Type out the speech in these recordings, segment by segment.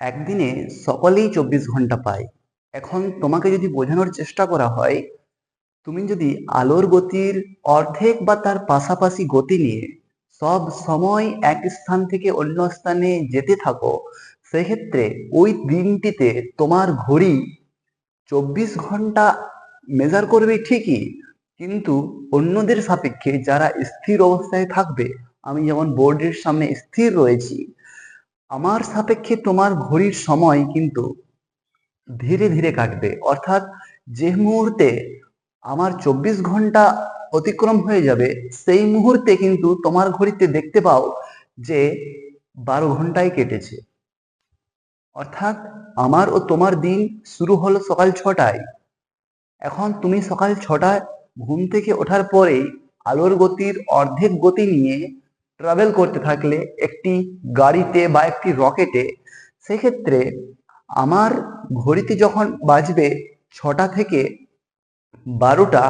একদিনে সকলেই চব্বিশ ঘণ্টা পায়। এখন তোমাকে যদি বোঝানোর চেষ্টা করা হয়, তুমি যদি আলোর গতির অর্ধেক বা তার পাশাপাশি গতি নিয়ে সব সময় এক স্থান থেকে অন্য স্থানে যেতে থাকো, সেক্ষেত্রে ওই দিনটিতে তোমার ঘড়ি চব্বিশ ঘণ্টা মেজার করবে ঠিকই, কিন্তু অন্যদের সাপেক্ষে যারা স্থির অবস্থায় থাকবে, আমি যেমন বোর্ডের সামনে স্থির রয়েছি আমার সাপেক্ষে তোমার ঘড়ির সময় কিন্তু ধীরে ধীরে কাটবে। অর্থাৎ যে মুহূর্তে আমার চব্বিশ ঘণ্টা অতিক্রম হয়ে যাবে, সেই মুহূর্তে কিন্তু তোমার ঘড়িতে দেখতে পাও যে বারো ঘন্টায় কেটেছে। অর্থাৎ আমার ও তোমার দিন শুরু হলো সকাল ছটায়। এখন তুমি সকাল ছটায় ঘুম থেকে ওঠার পরেই আলোর গতির অর্ধেক গতি নিয়ে ট্রাভেল করতে থাকলে একটি গাড়িতে বা একটি রকেটে সেক্ষেত্রে আমার ঘড়িতে যখন বাজবে ছটা থেকে বারোটা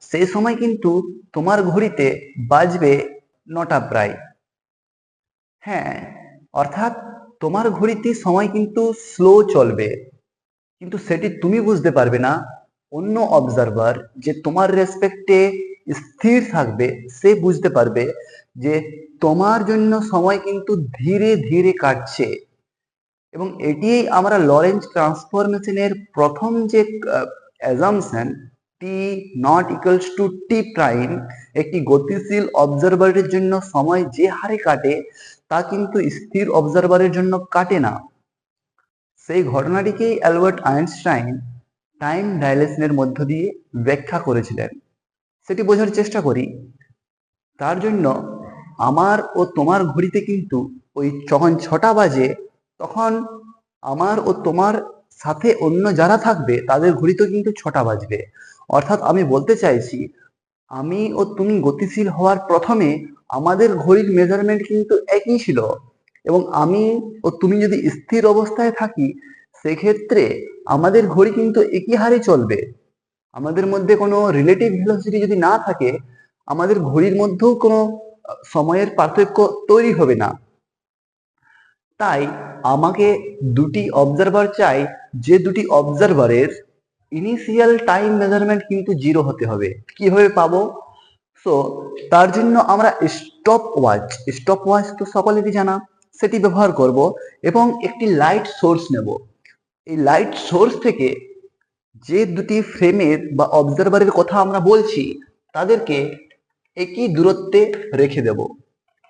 সেই সময় কিন্তু তোমার ঘড়িতে বাজবে নটা প্রায়। হ্যাঁ অর্থাৎ তোমার ঘড়িতে সময় কিন্তু স্লো চলবে। কিন্তু সেটি তুমি বুঝতে পারবে না। অন্য অবজারভার যে তোমার রেসপেক্টে স্থির থাকবে, সে বুঝতে পারবে যে তোমার জন্য সময় কিন্তু ধীরে ধীরে কাটছে। এবং এটি আমরা লরেন্স ট্রান্সফরমেশনের প্রথম যে assumption T not equals to T prime একটি গতিশীল অবজারভারের জন্য সময় যে হারে কাটে, তা কিন্তু স্থির অবজারভারের জন্য কাটে না। সেই ঘটনাটিকেই অ্যালবার্ট আইনস্টাইন টাইম ডাইলেশনের মধ্য দিয়ে ব্যাখ্যা করেছিলেন। সেটি বোঝার চেষ্টা করি। তার জন্য আমার ও তোমার ঘড়িতে কিন্তু ওই যখন ছটা বাজে, তখন আমার ও তোমার সাথে অন্য যারা থাকবে, তাদের ঘড়িতেও কিন্তু ছটা বাজবে। অর্থাৎ আমি বলতে চাইছি, আমি ও তুমি গতিশীল হওয়ার প্রথমে আমাদের ঘড়ির মেজারমেন্ট কিন্তু একই ছিল এবং আমি ও তুমি যদি স্থির অবস্থায় থাকি, সেক্ষেত্রে আমাদের ঘড়ি কিন্তু একই হারে চলবে। আমাদের মধ্যে কোনো রিলেটিভ ভেলোসিটি যদি না থাকে, আমাদের ঘড়ির মধ্যেও কোনো সময়ের পার্থক্য তৈরি হবে না। তাই আমাকে দুটি অবজারভার চাই, যে দুটি অবজারভারের ইনিশিয়াল টাইম মেজারমেন্ট কিন্তু জিরো হতে হবে। কীভাবে পাবো? সো তার জন্য আমরা স্টপ ওয়াচ স্টপ ওয়াচ তো সকলেরই জানা, সেটি ব্যবহার করব এবং একটি লাইট সোর্স নেব। এই লাইট সোর্স থেকে যে দুটি ফ্রেমের বা অবজারভারের কথা আমরা বলছি, তাদেরকে একই দূরত্বে রেখে দেব।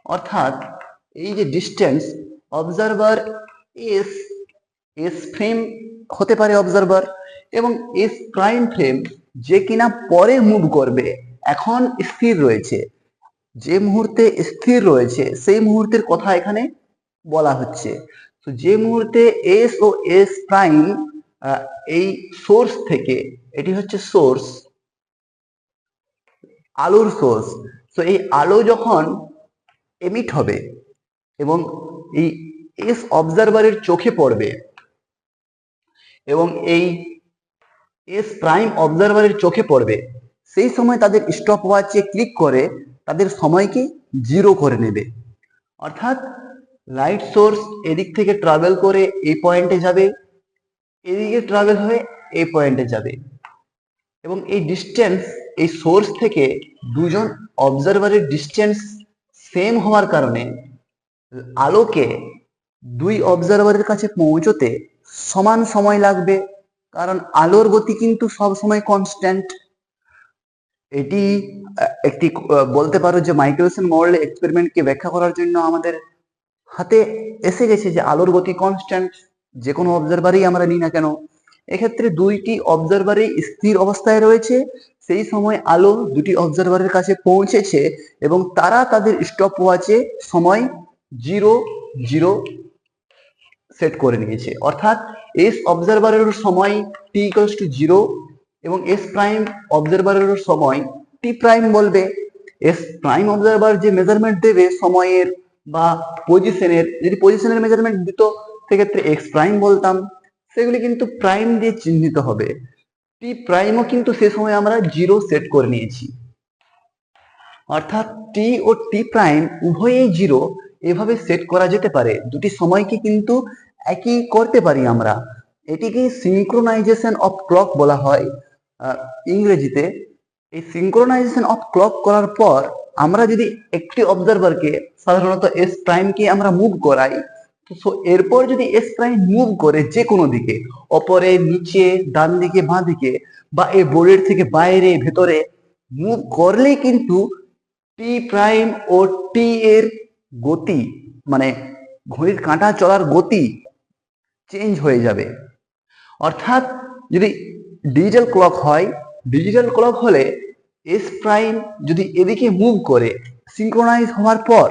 অর্থাৎ এই যে distance observer S S frame হতে পারে অবজারভার এবং এস প্রাইম ফ্রেম যে কিনা পরে মুভ করবে, এখন স্থির রয়েছে। যে মুহূর্তে স্থির রয়েছে, সেই মুহূর্তের কথা এখানে বলা হচ্ছে। তো যে মুহূর্তে এস ও এস প্রাইম এই সোর্স থেকে, এটি হচ্ছে সোর্স আলোর সোর্স তো এই আলো যখন এমিট হবে এবং এই এস অবজারভারের চোখে পড়বে এবং এই এস প্রাইম অবজারভারের চোখে পড়বে, সেই সময় তাদের স্টপ ওয়াচে ক্লিক করে তাদের সময়কে জিরো করে নেবে। অর্থাৎ লাইট সোর্স এদিক থেকে ট্রাভেল করে এই পয়েন্টে যাবে, এদিকে ট্রাভেল হয়ে এই পয়েন্টে যাবে। এবং এই ডিস্টেন্স এই সোর্স থেকে দুজন অবজারভারের ডিস্টেন্স সেম হওয়ার কারণে আলোকে দুই অবজারভারের কাছে পৌঁছতে সমান সময় লাগবে, কারণ আলোর গতি কিন্তু সব সময় কনস্ট্যান্ট এটি একটি বলতে পারো যে মাইক্রোসেন মডেল এক্সপেরিমেন্টকে ব্যাখ্যা করার জন্য আমাদের হাতে এসে গেছে যে আলোর গতি কনস্ট্যান্ট যে কোনো অবজারভারই আমরা নিই না কেন। এক্ষেত্রে দুইটি অবজারভারই স্থির অবস্থায় রয়েছে সেই সময় আলো দুটি অবজারভারের কাছে পৌঁছেছে এবং তারা তাদের স্টপ ওয়াচে সময় জিরো জিরো সেট করে নিয়েছে। অর্থাৎ এস অবজারভারের সময় টি ইকুয়ালস টু জিরো এবং এস প্রাইম অবজারভারের সময় টি প্রাইম বলবে। এস প্রাইম অবজারভার যে মেজারমেন্ট দেবে সময়ের বা পজিশনের যদি পজিশনের মেজারমেন্ট দিত, সেক্ষেত্রে এক্স প্রাইম বলতাম। সেগুলি কিন্তু প্রাইম দিয়ে চিহ্নিত হবে। টি প্রাইমও কিন্তু সে সময় আমরা জিরো সেট করে নিয়েছি। অর্থাৎ টি ও টি প্রাইম উভয়েই জিরো, এভাবে সেট করা যেতে পারে। দুটি সময়কে কিন্তু একই করতে পারি আমরা। এটিকে সিঙ্ক্রোনাইজেশন অফ ক্লক বলা হয়। ইংরেজিতে এই সিঙ্ক্রোনাইজেশন অফ ক্লক করার পর আমরা যদি একটি অবজারভারকে সাধারণত এস প্রাইমকে আমরা মুভ করাই তো এরপর যদি এস প্রাইম মুভ করে যে কোনো দিকে, ওপরে, নিচে, ডান দিকে, বাঁ দিকে, বা এই বোর্ডের থেকে বাইরে, ভেতরে মুভ করলে কিন্তু টি প্রাইম ও টি এর গতি মানে ঘড়ির কাঁটা চলার গতি চেঞ্জ হয়ে যাবে। অর্থাৎ যদি ডিজিটাল ক্লক হয় ডিজিটাল ক্লক হলে এস প্রাইম যদি এদিকে মুভ করে সিঙ্ক্রোনাইজ হওয়ার পর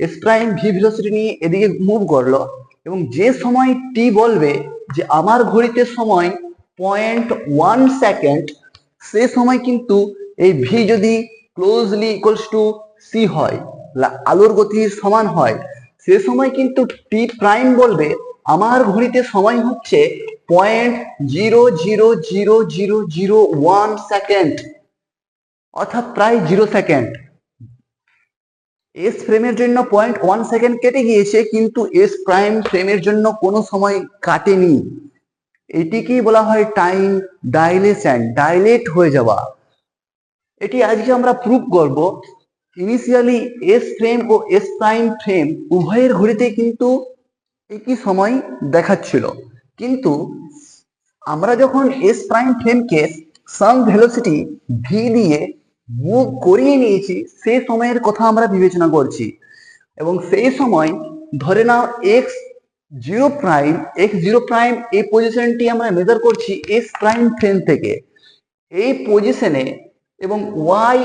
এস প্রাইম ভি ভেলোসিটি নিয়ে এদিকে মুভ করল এবং যে সময় টি বলবে যে আমার ঘড়িতে সময় পয়েন্ট ওয়ান সেকেন্ড সে সময় কিন্তু এই ভি যদি ক্লোজলি ইকুয়ালস টু সি হয় আলোর গতি সমান হয়, সে সময় কিন্তু টি প্রাইম বলবে আমার ঘড়িতে সময় হচ্ছে point zero zero zero zero zero one second অর্থাৎ প্রায় জিরো সেকেন্ড এস ফ্রেমের জন্য পয়েন্ট ওয়ান সেকেন্ড কেটে গিয়েছে, কিন্তু এস প্রাইম ফ্রেমের জন্য কোনো সময় কাটেনি। এটিকেই বলা হয় টাইম ডাইলেশন ডাইলেট হয়ে যাওয়া। এটি আজকে আমরা প্রুভ করব। ইনিশিয়ালি এস ফ্রেম ও এস প্রাইম ফ্রেম উভয়ের ঘড়িতে কিন্তু একই সময় দেখাচ্ছিল। কিন্তু আমরা যখন এস প্রাইম ফ্রেমকে সাম ভেলোসিটি ভি দিয়ে মুভ করিয়ে নিয়েছি সেই সময়ের কথা আমরা বিবেচনা করছি। এবং সেই সময় ধরে নাও X zero prime X zero prime এই পজিশনটি আমরা মেজার করছি এক্স প্রাইম ফ্রেম থেকে। এই পজিশনে এবং ওয়াই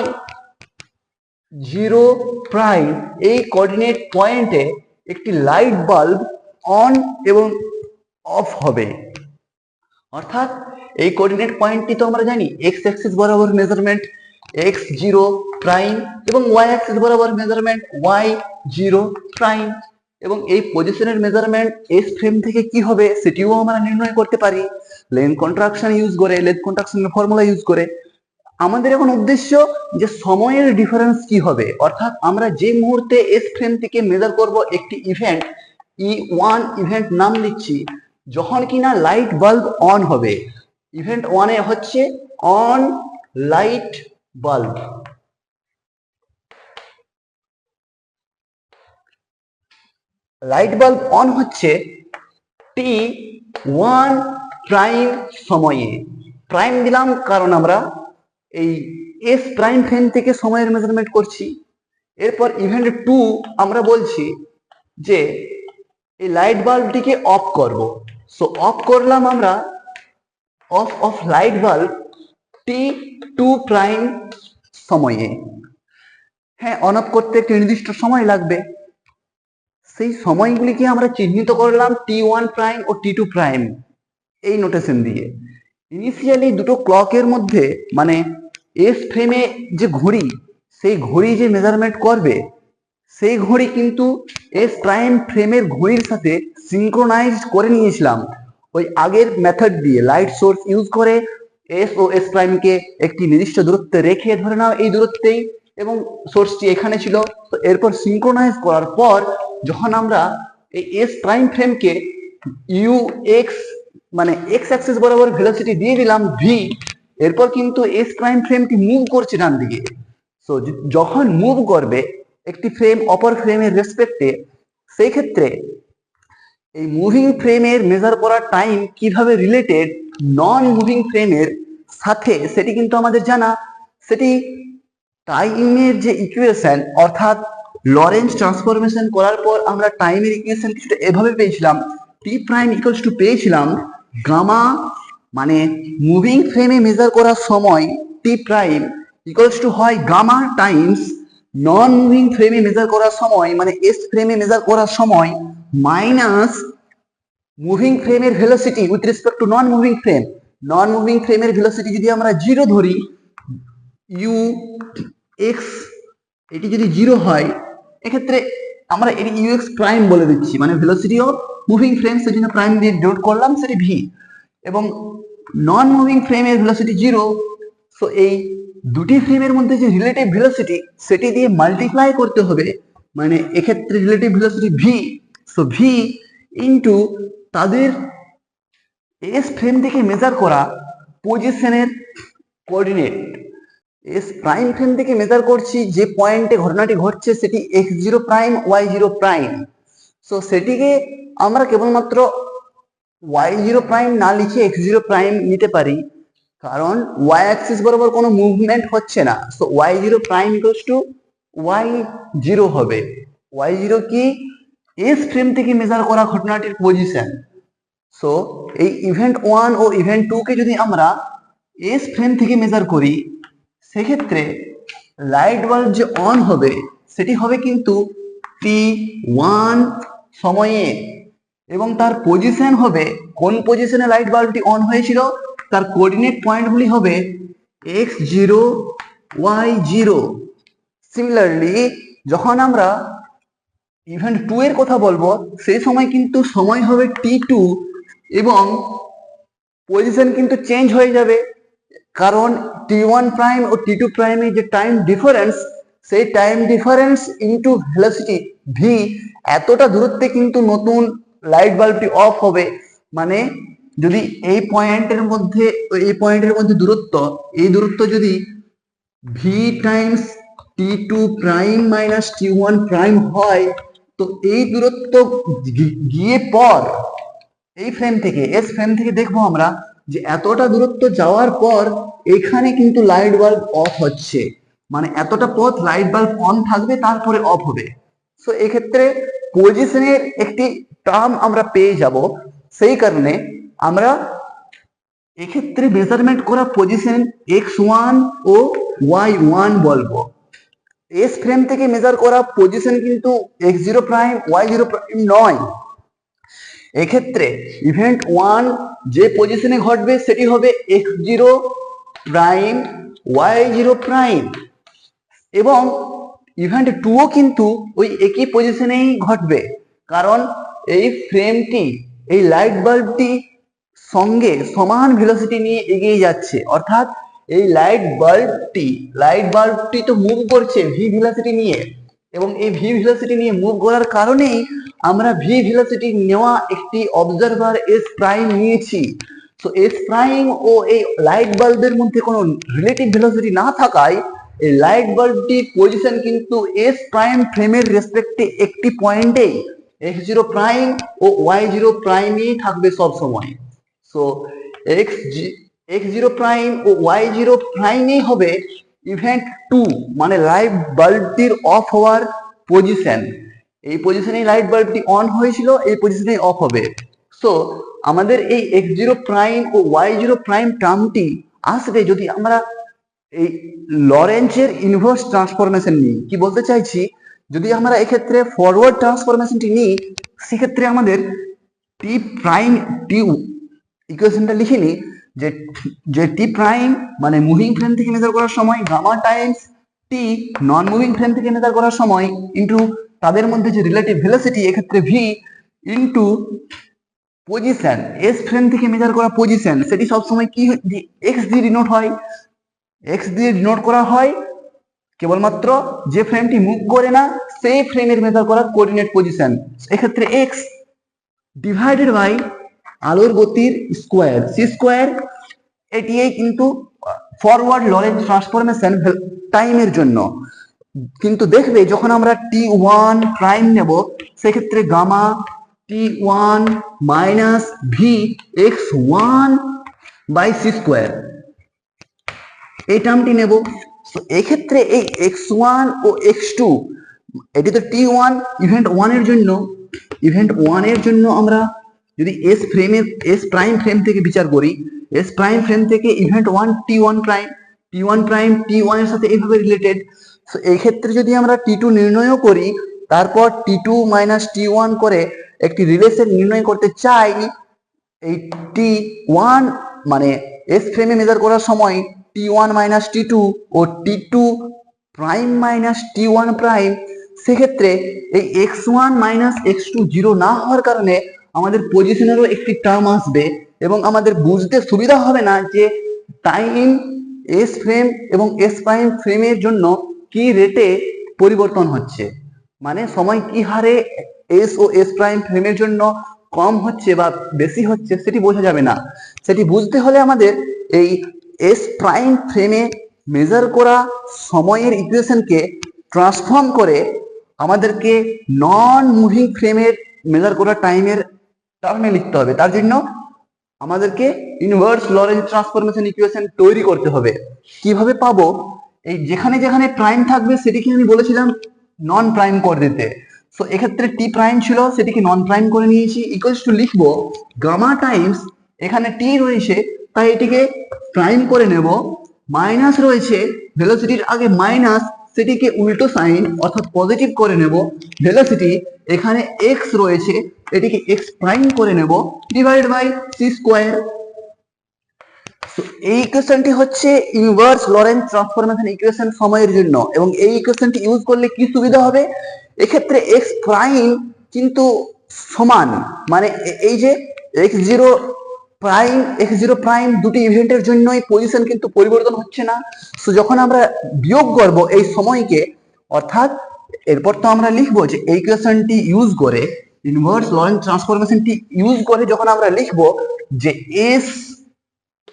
জিরো প্রাইম এই কোঅর্ডিনেট পয়েন্টে একটি লাইট বাল্ব অন এবং অফ হবে। অর্থাৎ এই কোঅর্ডিনেট পয়েন্টটি তো আমরা জানি এক্স অ্যাক্সিস বরাবর মেজারমেন্ট এক্স জিরো প্রাইম এবং ওয়াই অ্যাক্সিস বরাবর মেজারমেন্ট ওয়াই জিরো প্রাইম এবং এই পজিশনের মেজারমেন্ট এস ফ্রেম থেকে কি হবে সেটিও আমরা নির্ণয় করতে পারি। লেন কন্ট্রাকশন ইউজ করে লেন্থ কন্ট্রাকশনের ফর্মুলা ইউজ করে। আমাদের এখন উদ্দেশ্য যে সময়ের ডিফারেন্স কি হবে। অর্থাৎ আমরা যে মুহূর্তে এস ফ্রেম থেকে মেজার করব একটি ইভেন্ট ই ওয়ান ইভেন্ট নাম দিচ্ছি, যখন কিনা লাইট বাল্ব অন হবে। ইভেন্ট ওয়ানে হচ্ছে on light bulb light bulb on হচ্ছে টি ওয়ান প্রাইম সময়ে। প্রাইম দিলাম কারণ আমরা এই এস প্রাইম ফ্রেম থেকে সময়ের মেজারমেন্ট করছি। এরপর ইভেন্ট টু আমরা বলছি যে এই লাইট বাল্বটিকে অফ করব। সো অফ করলাম আমরা off off light bulb T two prime সময়ে। হ্যাঁ অন অফ করতে একটি নির্দিষ্ট সময় লাগবে। সেই সময়গুলিকে আমরা চিহ্নিত করলাম টি ওয়ান প্রাইম ও টি টু প্রাইম এই নোটেশন দিয়ে। ইনিশিয়ালি দুটো ক্লকের মধ্যে মানে এস ফ্রেমে যে ঘড়ি, সেই ঘড়ি যে মেজারমেন্ট করবে, সেই ঘড়ি কিন্তু এস প্রাইম ফ্রেমের ঘড়ির সাথে সিঙ্ক্রোনাইজ করে নিয়েছিলাম। ওই আগের মেথড দিয়ে লাইট সোর্স ইউজ করে এস ও এস প্রাইমকে একটি নির্দিষ্ট দূরত্বে রেখে ধরে নাও এই দূরত্বেই এবং সোর্সটি এখানে ছিল। তো এরপর সিঙ্ক্রোনাইজ করার পর যখন আমরা এই এস প্রাইম ফ্রেমকে ইউ এক্স মানে এক্স অ্যাক্সিস বরাবর ভেলোসিটি দিয়ে দিলাম ভি এরপর কিন্তু এস প্রাইম ফ্রেমটি মুভ করছে ডান দিকে। সো যখন মুভ করবে একটি ফ্রেম অপর ফ্রেমের রেসপেক্টে সেই ক্ষেত্রে এই মুভিং ফ্রেমের মেজার করার টাইম কীভাবে রিলেটেড নন মুভিং ফ্রেমের সাথে সেটি কিন্তু আমাদের জানা। সেটি টাইমের যে ইকুয়েশন অর্থাৎ লরেন্স ট্রান্সফরমেশন করার পর আমরা টাইমের ইকুয়েশন কিছুটা এভাবে পেয়েছিলাম। টি প্রাইম ইকুয়ালস টু পেয়েছিলাম গামা মানে মুভিং ফ্রেমে মেজার করার সময় টি প্রাইম ইকুয়ালস টু হয় গামা টাইমস নন মুভিং ফ্রেমে মেজার করার সময় মানে এস ফ্রেমে মেজার করার সময় মাইনাস মুভিং ফ্রেমের velocity with respect to non moving frame non moving ফ্রেমের ভেলোসিটি যদি আমরা জিরো ধরি ইউ এক্স এটি যদি জিরো হয়, এক্ষেত্রে আমরা এটি ইউএক্স প্রাইম বলে দিচ্ছি মানে ভেলোসিটি অফ মুভিং ফ্রেম সেজন্য প্রাইম দিয়ে ডিনোট করলাম, সেটি ভি এবং নন মুভিং ফ্রেমের ভেলোসিটি জিরো সো এই দুটি ফ্রেমের মধ্যে যে রিলেটিভ ভেলোসিটি সেটি দিয়ে মাল্টিপ্লাই করতে হবে মানে এক্ষেত্রে relative velocity V so V into তাদের এস ফ্রেম থেকে মেজার করা পজিশনের কোঅর্ডিনেট এস প্রাইম ফ্রেম থেকে মেজার করছি, যে পয়েন্টে ঘটনাটি ঘটছে, সেটি X zero prime Y zero prime so সেটিকে আমরা কেবলমাত্র ওয়াই জিরো প্রাইম না লিখে এক্স জিরো প্রাইম নিতে পারি, কারণ ওয়াই অ্যাক্সিস বরাবর কোনো মুভমেন্ট হচ্ছে না। So Y zero prime equals to Y zero হবে। ওয়াই জিরো কি? এস ফ্রেম থেকে মেজার করা ঘটনাটির পজিশন সো এই ইভেন্ট ওয়ান ও ইভেন্ট টু কে যদি আমরা এস ফ্রেম থেকে মেজার করি, সেক্ষেত্রে লাইট বাল্ব যে অন হবে, সেটি হবে কিন্তু টি ওয়ান সময়ে। এবং তার পজিশন হবে, কোন পজিশনে লাইট বাল্বটি অন হয়েছিল? তার কোঅর্ডিনেট পয়েন্টগুলি হবে X zero Y zero similarly যখন আমরা ইভেন্ট টু এর কথা বলব, সেই সময় কিন্তু সময় হবে টি টু এবং পজিশন কিন্তু চেঞ্জ হয়ে যাবে। কারণ টি ওয়ান প্রাইম ও টি টু প্রাইমে যে টাইম ডিফারেন্স সেই time difference into velocity V এতটা দূরত্বে কিন্তু নতুন লাইট বাল্বটি অফ হবে। মানে যদি এই পয়েন্টের মধ্যে, এই পয়েন্টের মধ্যে দূরত্ব, এই দূরত্ব যদি V times T two prime minus T one prime হয় তো এই দূরত্ব গিয়ে পর, এই ফ্রেম থেকে এস ফ্রেম থেকে দেখব আমরা যে এতটা দূরত্ব যাওয়ার পর এখানে কিন্তু লাইট বাল্ব অফ হচ্ছে। মানে এতটা পথ লাইট বাল্ব অন থাকবে, তারপরে অফ হবে। সো এক্ষেত্রে পজিশনের একটি টার্ম আমরা পেয়ে যাব। সেই কারণে আমরা এক্ষেত্রে মেজারমেন্ট করা পজিশন এক্স ওয়ান ও ওয়াই ওয়ান বলব। এস ফ্রেম থেকে মেজার করা পজিশন কিন্তু X zero prime Y zero prime নয়। এক্ষেত্রে ইভেন্ট ওয়ান যে পজিশনে ঘটবে, সেটি হবে X zero prime Y zero prime এবং ইভেন্ট টুও কিন্তু ওই একই পজিশনেই ঘটবে। কারণ এই ফ্রেমটি এই লাইট বাল্বটি সঙ্গে সমান ভেলোসিটি নিয়ে এগিয়ে যাচ্ছে। অর্থাৎ এই লাইট বাল্বটি লাইট বাল্বটি তো মুভ করছে ভি ভিলাসিটি নিয়ে। এবং এই ভি ভেলোসিটি নিয়ে মুভ করার কারণেই আমরা ভি ভেলোসিটি নেওয়া একটি অবজারভার এস প্রাইম নিয়েছি। তো এস প্রাইম ও এই লাইট বাল্বের মধ্যে কোনো রিলেটিভ ভেলোসিটি না থাকায়, এই লাইট বাল্বটির পজিশন কিন্তু এস প্রাইম ফ্রেমের রেসপেক্টে একটি পয়েন্টেই এক্স জিরো প্রাইম ও ওয়াই জিরো প্রাইমই থাকবে সব সময় so X X zero prime ও ওয়াই জিরো প্রাইমই হবে ইভেন্ট টু মানে লাইট বাল্বটির অফ হওয়ার পজিশন এই পজিশনেই লাইট বাল্বটি অন হয়েছিল, এই পজিশনেই অফ হবে। সো আমাদের এই এক্স জিরো প্রাইম ও ওয়াই জিরো প্রাইম টার্মটি আসবে যদি আমরা এই লরেন্সের ইনভার্স ট্রান্সফরমেশন নিই। কি বলতে চাইছি? যদি আমরা এক্ষেত্রে ফরওয়ার্ড ট্রান্সফরমেশনটি নিই, সেক্ষেত্রে আমাদের টি প্রাইম টি ইকুয়েশনটা লিখে নিই। যে যে টি প্রাইম মানে মুভিং ফ্রেম থেকে মেজার করার সময় gamma times T non moving frame থেকে মেজার করার সময় ইন্টু তাদের মধ্যে যে রিলেটিভ ভেলোসিটি এক্ষেত্রে V into position S frame থেকে মেজার করা পজিশন সেটি সবসময় কি এক্স দিয়ে ডিনোট হয়। এক্স দিয়ে ডিনোট করা হয় কেবলমাত্র যে ফ্রেমটি মুভ করে না, সেই ফ্রেমের মেজার করা কোঅর্ডিনেট পজিশন এক্ষেত্রে এক্স ডিভাইডেড বাই আলোর গতির স্কোয়ার সি স্কোয়ার এটি কিন্তু ফরওয়ার্ড লরেন্স ট্রান্সফরমেশন টাইমের জন্য। কিন্তু দেখবে, যখন আমরা টি ওয়ান প্রাইম নেব, সেক্ষেত্রে gamma T one minus V X one by C square এই টার্মটি নেব। এক্ষেত্রে এই এক্স ওয়ান ও এক্স টু এটি তো টি ওয়ান ইভেন্ট ওয়ানের জন্য। ইভেন্ট ওয়ানের জন্য আমরা যদি এস ফ্রেমের এস প্রাইম ফ্রেম থেকে বিচার করি এস প্রাইম ফ্রেম থেকে event one T one prime T one prime T ওয়ানের সাথে এইভাবে রিলেটেড তো এই ক্ষেত্রে যদি আমরা টি টু নির্ণয়ও করি, তারপর T two minus T one করে একটি রিলেশন নির্ণয় করতে চাই, এই টি ওয়ান মানে এস ফ্রেমে মেজার করার সময় T one minus T two ও T two prime minus T one prime সেক্ষেত্রে এই X one minus X two zero না হওয়ার কারণে আমাদের পজিশনেরও একটি টার্ম আসবে এবং আমাদের বুঝতে সুবিধা হবে না যে টাইম এস ফ্রেম এবং এস প্রাইম ফ্রেমের জন্য কি রেটে পরিবর্তন হচ্ছে। মানে সময় কি হারে এস ও এস প্রাইম ফ্রেমের জন্য কম হচ্ছে বা বেশি হচ্ছে সেটি বোঝা যাবে না। সেটি বুঝতে হলে আমাদের এই এস প্রাইম ফ্রেমে মেজার করা সময়ের ইকুয়েশনকে ট্রান্সফর্ম করে আমাদেরকে নন মুভিং ফ্রেমের মেজার করা টাইমের টার্মে লিখতে হবে। তার জন্য আমাদেরকে ইনভার্স লরেন্স ট্রান্সফরমেশন ইকুয়েশন তৈরি করতে হবে। কীভাবে পাবো? এই যেখানে যেখানে প্রাইম থাকবে সেটিকে আমি বলেছিলাম নন প্রাইম করে দিতে। সো এক্ষেত্রে টি প্রাইম ছিল, সেটিকে নন প্রাইম করে নিয়েছি। ইকুয়ালস টু লিখব গামা টাইমস এখানে টি রয়েছে, তাই এটিকে প্রাইম করে নেব। মাইনাস রয়েছে ভেলোসিটির আগে মাইনাস সেটিকে উল্টো সাইন অর্থাৎ পজিটিভ করে নেব ভেলোসিটি এখানে এক্স রয়েছে, এটিকে এক্স প্রাইম করে নেব ডিভাইড বাই সি স্কোয়ার এই ইকুয়েশনটি হচ্ছে ইনভার্স লরেন্স ট্রান্সফরমেশন ইকুয়েশন সময়ের জন্য, এবং এই ইকুয়েশনটি ইউজ করলে কি সুবিধা হবে? এক্ষেত্রে এক্স প্রাইম কিন্তু সমান মানে এই যে X zero prime X zero prime দুটি ইভেন্টের জন্যই পজিশন কিন্তু পরিবর্তন হচ্ছে না। সো যখন আমরা বিয়োগ করব এই সময়কে, অর্থাৎ এরপর তো আমরা লিখব যে এই কোয়েশনটি ইউজ করে ইনভার্স লরেন্স ট্রান্সফরমেশনটি ইউজ করে যখন আমরা লিখব যে এস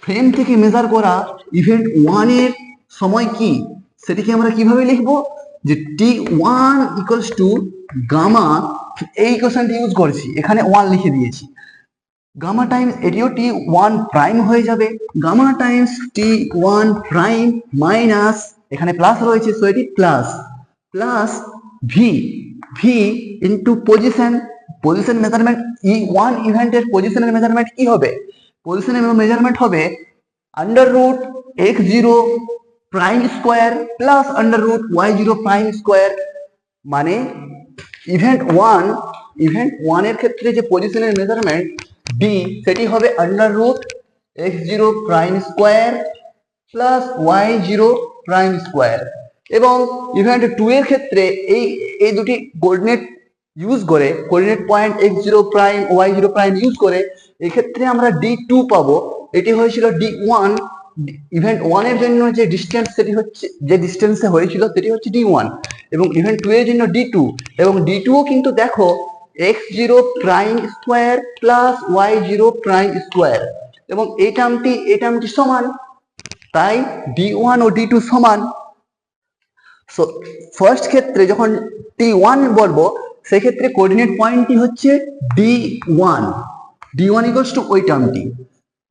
ফ্রেম থেকে মেজার করা ইভেন্ট ওয়ানের সময় কি, সেটিকে আমরা কীভাবে লিখব? যে T one equals to gamma এই ইকুয়েশনটি ইউজ করেছি, এখানে ওয়ান লিখে দিয়েছি। গামা টাইমস এটিও টি ওয়ান প্রাইম হয়ে যাবে। Gamma times T one prime minus এখানে প্লাস রয়েছে সো এটি plus plus V V into position position measurement E one ইভেন্টের পজিশনের মেজারমেন্ট কি হবে? পজিশনের মেজারমেন্ট হবে under root X zero prime square plus under root Y zero prime square মানে ইভেন্ট ওয়ান ইভেন্ট ওয়ানের ক্ষেত্রে যে পজিশনের মেজারমেন্ট ডি সেটি হবে under root X zero prime square plus Y zero prime square এবং ইভেন্ট টু এর ক্ষেত্রে এই এই দুটি কোঅর্ডিনেট ইউজ করে coordinate point X zero prime Y zero prime use করে, এক্ষেত্রে আমরা ডি টু পাবো। এটি হয়েছিল ডি ওয়ান ইভেন্ট ওয়ানের জন্য যে ডিস্টেন্স সেটি হচ্ছে, যে ডিস্টেন্সে হয়েছিল সেটি হচ্ছে ডি ওয়ান এবং ইভেন্ট টু এর জন্য ডি টু এবং ডি টুও কিন্তু দেখো X zero prime square plus Y zero prime square এবং এই টার্মটি এই টার্মটি সমান। তাই ডি ওয়ান ও ডি টু সমান। সো ফার্স্ট ক্ষেত্রে যখন টি ওয়ান বলব, সেক্ষেত্রে কোঅর্ডিনেট পয়েন্টটি হচ্ছে D one D one two ওই টার্মটি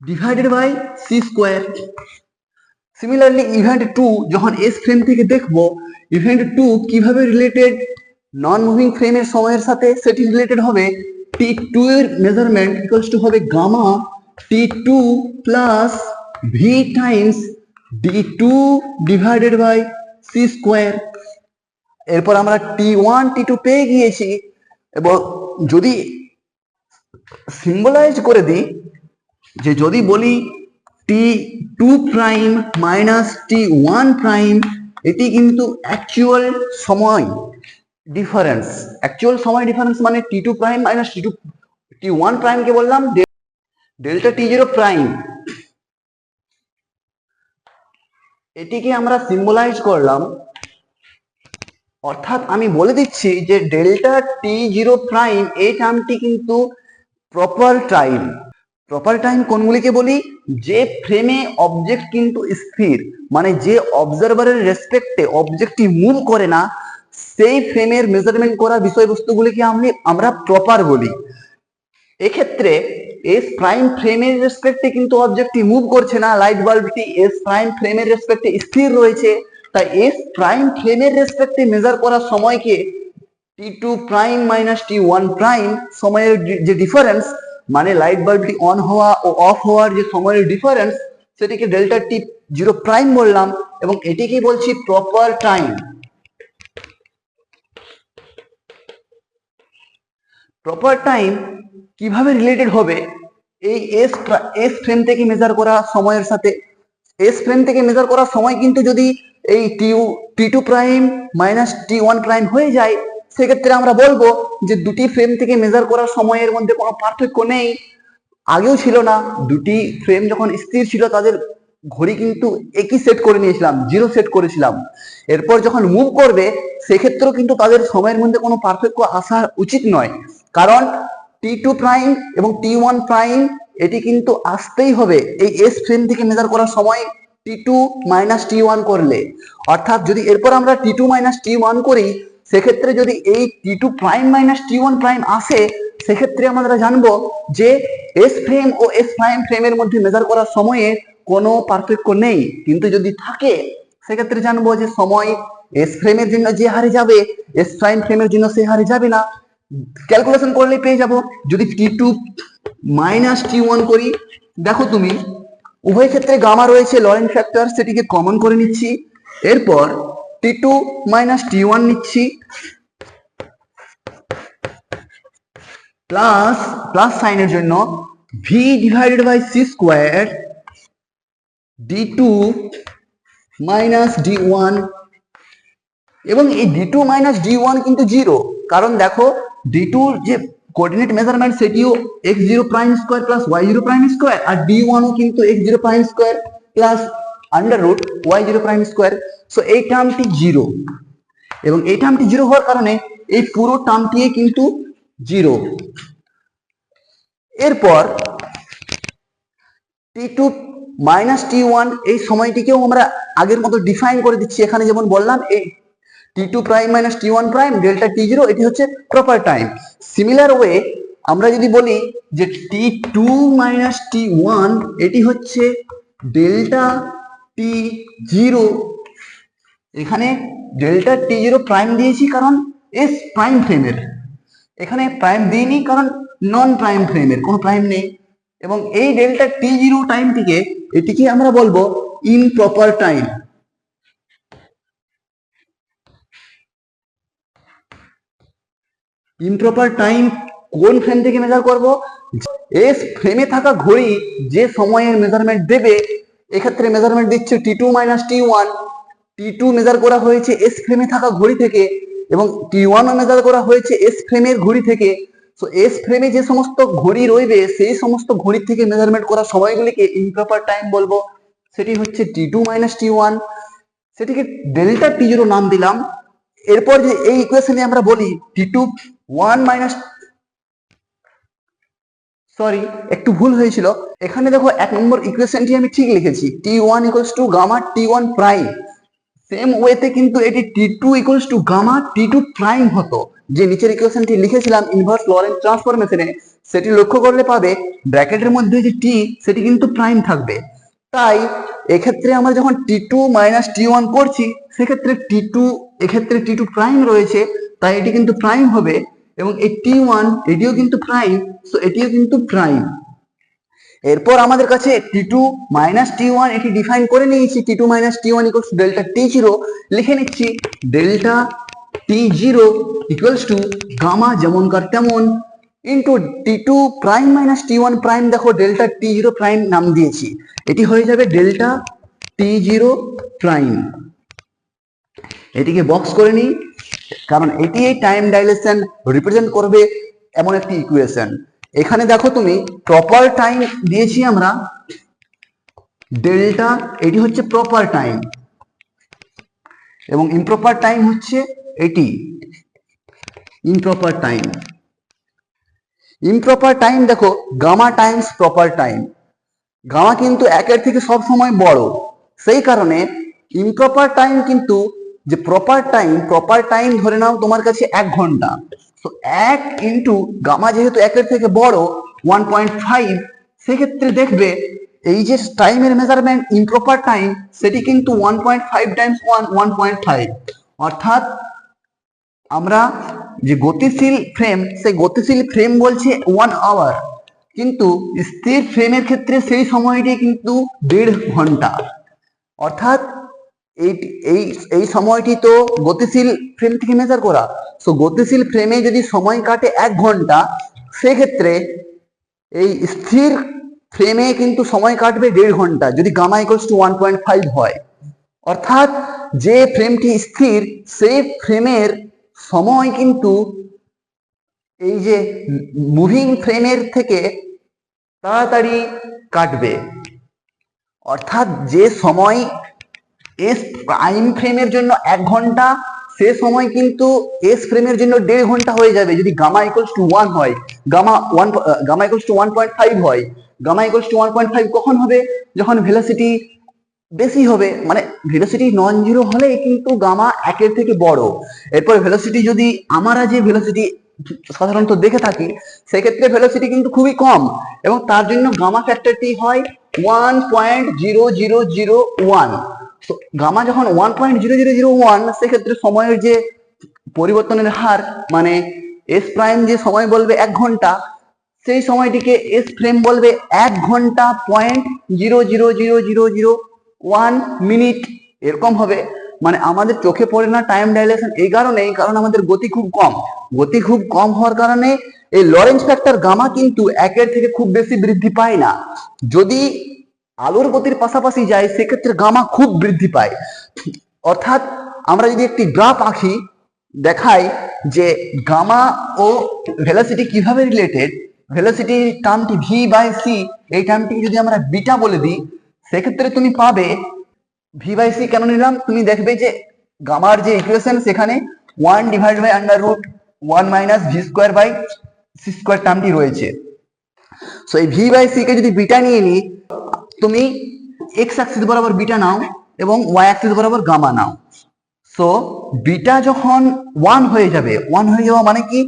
divided by C square similarly event two যখন এস ফ্রেম থেকে দেখব ইভেন্ট টু কীভাবে রিলেটেড নন মুভিং ফ্রেমের সময়ের সাথে সেটি রিলেটেড হবে টি টু এর মেজারমেন্ট ইকুয়ালস টু হবে gamma T two plus V times D two divided by C square এরপর আমরা টি ওয়ান টি টু পেয়ে গিয়েছি। এবং যদি সিম্বলাইজ করে দিই, যে যদি বলি T two prime minus T one prime এটি কিন্তু অ্যাকচুয়াল সময়। ডিফারেন্স অ্যাকচুয়াল সময় ডিফারেন্স মানে T two prime minus T two T one প্রাইমকে বললাম ডেল্টা টি জিরো প্রাইম এটিকে আমরা সিম্বলাইজ করলাম। অর্থাৎ আমি বলে দিচ্ছি যে ডেল্টা টি জিরো প্রাইম এই টার্মটি কিন্তু প্রপার টাইম প্রপার টাইম কোনগুলিকে বলি? যে ফ্রেমে অবজেক্ট কিন্তু স্থির মানে যে অবজারভারের রেসপেক্টে অবজেক্টটি মুভ করে না সেই ফ্রেমের মেজারমেন্ট করা বিষয়বস্তুগুলিকে আমি, আমরা প্রপার বলি। এক্ষেত্রে এস প্রাইম ফ্রেমের রেসপেক্টে কিন্তু অবজেক্টটি মুভ করছে না লাইট বাল্বটি এস প্রাইম ফ্রেমের রেসপেক্টে স্থির রয়েছে। তাই এস প্রাইম ফ্রেমের রেসপেক্টে মেজার করার সময়কে T two prime minus T one prime সময়ের যে- যে ডিফারেন্স মানে লাইট বাল্বটি অন হওয়া ও অফ হওয়ার যে সময়ের ডিফারেন্স সেটিকে ডেল্টা টি জিরো প্রাইম বললাম এবং এটিকে বলছি প্রপার টাইম প্রপার টাইম কীভাবে রিলেটেড হবে? এই এস এস ফ্রেম থেকে মেজার করা সময়ের সাথে এস ফ্রেম থেকে মেজার করার সময় কিন্তু যদি এই টিউ T two prime minus T one prime হয়ে যায়, সেক্ষেত্রে আমরা বলব যে দুটি ফ্রেম থেকে মেজার করার সময়ের মধ্যে কোনো পার্থক্য নেই। আগেও ছিল না, দুটি ফ্রেম যখন স্থির ছিল তাদের ঘড়ি কিন্তু একই সেট করে নিয়েছিলাম জিরো সেট করেছিলাম। এরপর যখন মুভ করবে, সেক্ষেত্রেও কিন্তু তাদের সময়ের মধ্যে কোনো পার্থক্য আসা উচিত নয়। কারণ টি টু প্রাইম এবং টি ওয়ান প্রাইম এটি কিন্তু আসতেই হবে। এই এস ফ্রেম থেকে মেজার করার সময় T two minus T one করলে। অর্থাৎ যদি এরপর আমরা T two minus T one করি, সেক্ষেত্রে যদি এই T two prime minus T one prime আসে, সেক্ষেত্রে আমরা জানব যে এস ফ্রেম ও এস প্রাইম ফ্রেমের মধ্যে মেজার করার সময়ে কোনো পার্থক্য নেই। কিন্তু যদি থাকে, সেক্ষেত্রে জানব যে সময় এস ফ্রেমের জন্য যে হারে যাবে এস প্রাইম ফ্রেমের জন্য সে হারে যাবে না। ক্যালকুলেশন করলে পেয়ে যাব। যদি T two minus T one করি, দেখো তুমি, উভয় ক্ষেত্রে গামা রয়েছে লরেন্ট ফ্যাক্টর সেটিকে কমন করে নিচ্ছি। এরপর T two minus T one নিচ্ছি। প্লাস প্লাস সাইনের জন্য V divided by C square D two minus D one এবং এই D two minus D one কিন্তু জিরো কারণ দেখো ডি টুর যে কোঅর্ডিনেট মেজারমেন্ট সেটিও X zero prime square plus Y zero prime square আর ডি ওয়ানও কিন্তু X zero prime square plus under root Y zero prime square so এই টার্মটি জিরো এবং এই টার্মটি জিরো হওয়ার কারণে এই পুরো টার্মটি কিন্তু জিরো এরপর T two minus T one এই সময়টিকেও আমরা আগের মতো ডিফাইন করে দিচ্ছি। এখানে যেমন বললাম, এই T two prime minus T one prime delta T zero এটি হচ্ছে প্রপার টাইম সিমিলার ওয়ে আমরা যদি বলি যে T two minus T one এটি হচ্ছে ডেল্টা টি জিরো এখানে ডেল্টা টি জিরো প্রাইম দিয়েছি কারণ এস প্রাইম ফ্রেমের এখানে প্রাইম দিইনি কারণ নন প্রাইম ফ্রেমের কোনো প্রাইম নেই। এবং এই ডেল্টা টি জিরো টাইমটিকে এটিকে আমরা বলব ইনপ্রপার টাইম ইমপ্রপার টাইম কোন ফ্রেম থেকে মেজার করব? এস ফ্রেমে থাকা ঘড়ি যে সময়ের মেজারমেন্ট দেবে, এক্ষেত্রে মেজারমেন্ট দিচ্ছে T two minus T one T two measure করা হয়েছে এস ফ্রেমে থাকা ঘড়ি থেকে এবং টি ওয়ানও মেজার করা হয়েছে এস ফ্রেমের ঘড়ি থেকে। সো এস ফ্রেমে যে সমস্ত ঘড়ি রইবে, সেই সমস্ত ঘড়ির থেকে মেজারমেন্ট করা সময়গুলিকে ইমপ্রপার টাইম বলব। সেটি হচ্ছে T two minus T one সেটিকে ডেল্টা টি জিরো নাম দিলাম। এরপর যে এই ইকুয়েশনে আমরা বলি T two one minus sorry একটু ভুল হয়েছিল। এখানে দেখো এক নম্বর ইকুয়েশনটি আমি ঠিক লিখেছি। T one equals to gamma T one prime same ওয়েতে কিন্তু এটি T two equals to gamma T two prime হতো। যে নিচের ইকুয়েশনটি লিখেছিলাম ইনভার্স লরেন্ট ট্রান্সফরমেশনে সেটি লক্ষ্য করলে পাবে ব্র্যাকেটের মধ্যে যে টি সেটি কিন্তু প্রাইম থাকবে। তাই এক্ষেত্রে আমরা যখন T two minus T one করছি, সেক্ষেত্রে টি টু এক্ষেত্রে টি টু প্রাইম রয়েছে, তাই এটি কিন্তু প্রাইম হবে এবং এই টি ওয়ান এটিও কিন্তু প্রাইম সো এটিও কিন্তু প্রাইম এরপর আমাদের কাছে T two minus T one এটি ডিফাইন করে নিয়েছি T two minus T one equals delta T zero লিখে নিচ্ছি delta T zero equals to gamma যেমনকার তেমন into T two prime minus T one prime দেখো ডেল্টা টি জিরো প্রাইম নাম দিয়েছি, এটি হয়ে যাবে ডেল্টা টি জিরো প্রাইম এটিকে বক্স করে নিই, কারণ এটি এই টাইম ডাইলেশন রিপ্রেজেন্ট করবে এমন একটি ইকুয়েশন এখানে দেখো তুমি প্রপার টাইম দিয়েছি আমরা ডেল্টা এটি হচ্ছে প্রপার টাইম এবং ইমপ্রপার টাইম হচ্ছে এটি ইমপ্রপার টাইম ইমপ্রপার টাইম দেখো gamma times proper time gamma কিন্তু একের থেকে সব সময় বড়। সেই কারণে ইমপ্রপার টাইম কিন্তু যে প্রপার টাইম প্রপার টাইম ধরে নাও তোমার কাছে এক ঘণ্টা। তো এক ইন্টু গামা যেহেতু একের থেকে বড় ওয়ান পয়েন্ট ফাইভ সেক্ষেত্রে দেখবে এই যে টাইমের মেজারমেন্ট ইমপ্রপার টাইম সেটি কিন্তু one point five times one one point five অর্থাৎ আমরা যে গতিশীল ফ্রেম সেই গতিশীল ফ্রেম বলছে ওয়ান আওয়ার কিন্তু স্থির ফ্রেমের ক্ষেত্রে সেই সময়টি কিন্তু দেড় ঘণ্টা। অর্থাৎ এই এই এই সময়টি তো গতিশীল ফ্রেম থেকে মেজার করা। সো গতিশীল ফ্রেমে যদি সময় কাটে এক ঘণ্টা, সেক্ষেত্রে এই স্থির ফ্রেমে কিন্তু সময় কাটবে দেড় ঘণ্টা, যদি gamma equals to one point five হয়। অর্থাৎ যে ফ্রেমটি স্থির সেই ফ্রেমের সময় কিন্তু এই যে মুভিং ফ্রেমের থেকে তাড়াতাড়ি কাটবে। অর্থাৎ যে সময় এস প্রাইম ফ্রেমের জন্য এক ঘণ্টা, সে সময় কিন্তু এস ফ্রেমের জন্য দেড় ঘণ্টা হয়ে যাবে। যদি গামা ইকুয়ালস টু ওয়ান হয় gamma one gamma equals to one point five হয় gamma equals to one point five কখন হবে? যখন ভেলোসিটি বেশি হবে মানে ভেলোসিটি নন জিরো হলে কিন্তু গামা একের থেকে বড়। এরপর ভেলোসিটি যদি আমরা যে ভেলোসিটি সাধারণত দেখে থাকি, সেক্ষেত্রে ভেলোসিটি কিন্তু খুবই কম এবং তার জন্য গামা ফ্যাক্টরটি হয় one point zero zero zero one gamma যখন one point zero zero zero one সেক্ষেত্রে সময়ের যে পরিবর্তনের হার মানে এস প্রাইম যে সময় বলবে এক ঘণ্টা, সেই সময়টিকে এস ফ্রেম বলবে এক ঘণ্টা point zero zero zero zero zero one minute এরকম হবে। মানে আমাদের চোখে পড়ে না টাইম ডাইলেশন এই কারণেই, কারণ আমাদের গতি খুব কম। গতি খুব কম হওয়ার কারণে এই লরেন্স ফ্যাক্টর গামা কিন্তু একের থেকে খুব বেশি বৃদ্ধি পায় না। যদি আলোর গতির পাশাপাশি যায়, সেক্ষেত্রে গামা খুব বৃদ্ধি পায়। অর্থাৎ আমরা যদি একটি গ্রাফ আঁকি, দেখাই যে গামা ও ভেলোসিটি কীভাবে রিলেটেড ভেলোসিটি টার্মটি ভি বাই সি এই টার্মটি যদি আমরা বিটা বলে দিই, সেক্ষেত্রে তুমি পাবে ভি বাই সি কেন নিলাম? তুমি দেখবে যে গামার যে ইকুয়েশন সেখানে one divide by under root one minus V square by C square টার্মটি রয়েছে। সো এই ভি বাই সি কে যদি বিটা নিয়ে নিই তুমি এক্স অ্যাক্সিস বরাবর বিটা নাও এবং ওয়াই অ্যাক্সিস বরাবর গামা নাও। সো বিটা যখন ওয়ান হয়ে যাবে ওয়ান হয়ে যাওয়া মানে কি?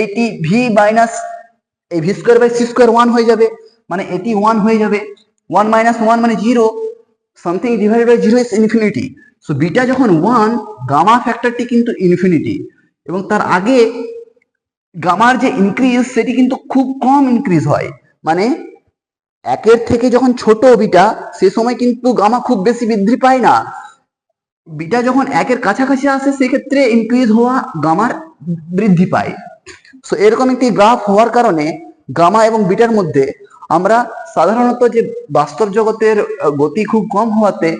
এইটি ভি মাইনাস এই V square by C square one হয়ে যাবে মানে এটি ওয়ান হয়ে যাবে। ওয়ান মাইনাস ওয়ান মানে zero something divided by zero is infinity so beta যখন ওয়ান গামা ফ্যাক্টরটি কিন্তু ইনফিনিটি এবং তার আগে গামার যে ইনক্রিজ সেটি কিন্তু খুব কম ইনক্রিজ হয়। মানে একের থেকে যখন ছোট বিটা, সে সময় কিন্তু গামা খুব বেশি বৃদ্ধি পায় না। বিটা যখন একের কাছাকাছি আসে, সেক্ষেত্রে ইনক্রিজ হওয়া গামার বৃদ্ধি পায়। সো এরকম একটি গ্রাফ হওয়ার কারণে গামা এবং বিটার মধ্যে আমরা সাধারণত যে বাস্তব জগতের গতি খুব কম হওয়াতে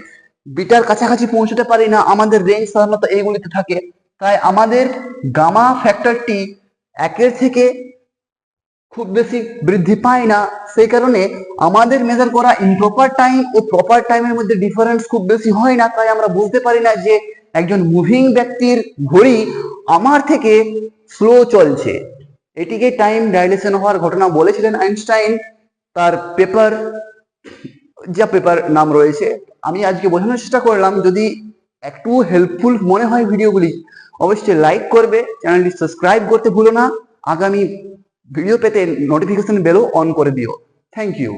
বিটার কাছাকাছি পৌঁছতে পারি না, আমাদের রেঞ্জ সাধারণত এইগুলিতে থাকে। তাই আমাদের গামা ফ্যাক্টরটি একের থেকে খুব বেশি বৃদ্ধি পায় না। সেই কারণে আমাদের মেজার করা ইনপ্রপার টাইম ও প্রপার টাইমের মধ্যে ডিফারেন্স খুব বেশি হয় না। তাই আমরা বুঝতে পারি না যে একজন মুভিং ব্যক্তির ঘড়ি আমার থেকে স্লো চলছে। এটিকে টাইম ডাইলেশন হওয়ার ঘটনা বলেছিলেন আইনস্টাইন। তার পেপার যা পেপার নাম রয়েছে। আমি আজকে বোঝানোর চেষ্টা করলাম, যদি একটু হেল্পফুল মনে হয় ভিডিওগুলি অবশ্যই লাইক করবে। চ্যানেলটি সাবস্ক্রাইব করতে ভুলো না। আগামী ভিডিও পেতে নোটিফিকেশন বেলও অন করে দিও। Thank you